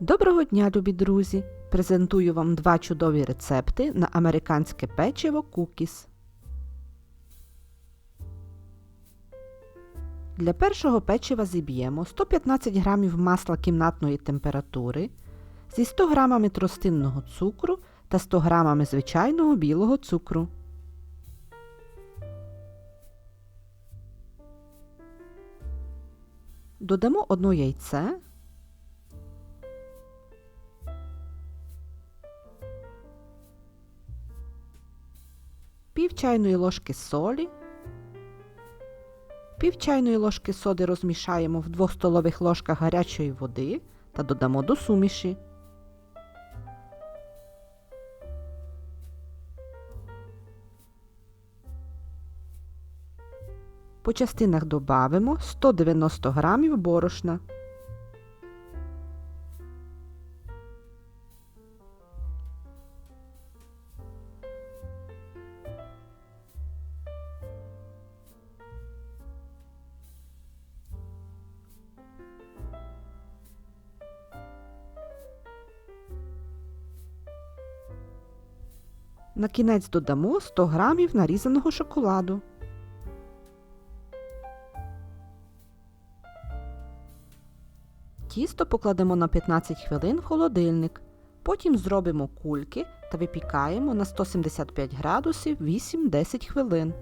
Доброго дня, любі друзі! Презентую вам два чудові рецепти на американське печиво кукіс. Для першого печива зіб'ємо 115 г масла кімнатної температури зі 100 г тростинного цукру та 100 г звичайного білого цукру. Додамо одно яйце. Пів чайної ложки солі, пів чайної ложки соди розмішаємо в 2 столових ложках гарячої води та додамо до суміші. По частинах добавимо 190 г борошна. На кінець додамо 100 г нарізаного шоколаду. Тісто покладемо на 15 хвилин в холодильник. Потім зробимо кульки та випікаємо на 175 градусів 8-10 хвилин.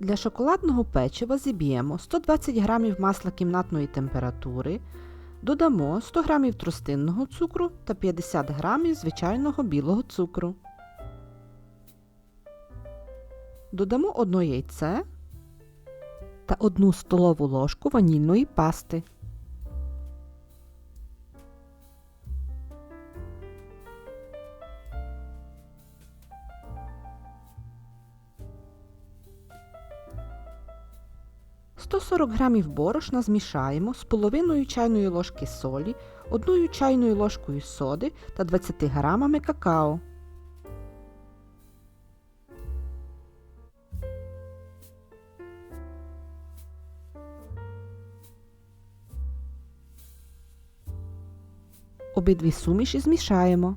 Для шоколадного печива зіб'ємо 120 г масла кімнатної температури, додамо 100 г тростинного цукру та 50 г звичайного білого цукру. Додамо одно яйце та 1 столову ложку ванільної пасти. – 140 г борошна змішаємо з половиною чайної ложки солі, одною чайною ложкою соди та 20 грамами какао. Обидві суміші змішаємо.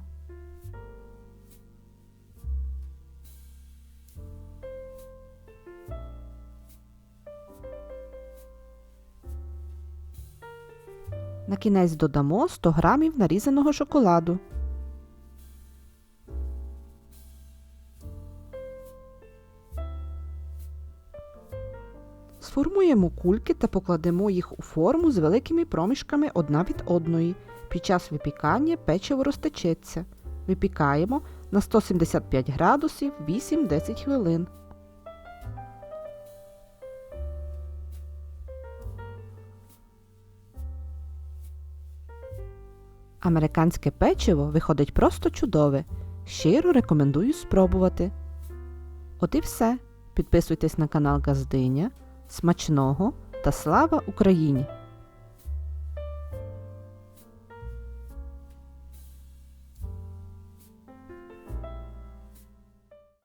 На кінець додамо 100 г нарізаного шоколаду. Сформуємо кульки та покладемо їх у форму з великими проміжками одна від одної. Під час випікання печиво розтечеться. Випікаємо на 175 градусів 8-10 хвилин. Американське печиво виходить просто чудове. Щиро рекомендую спробувати. От і все. Підписуйтесь на канал Газдиня. Смачного та слава Україні!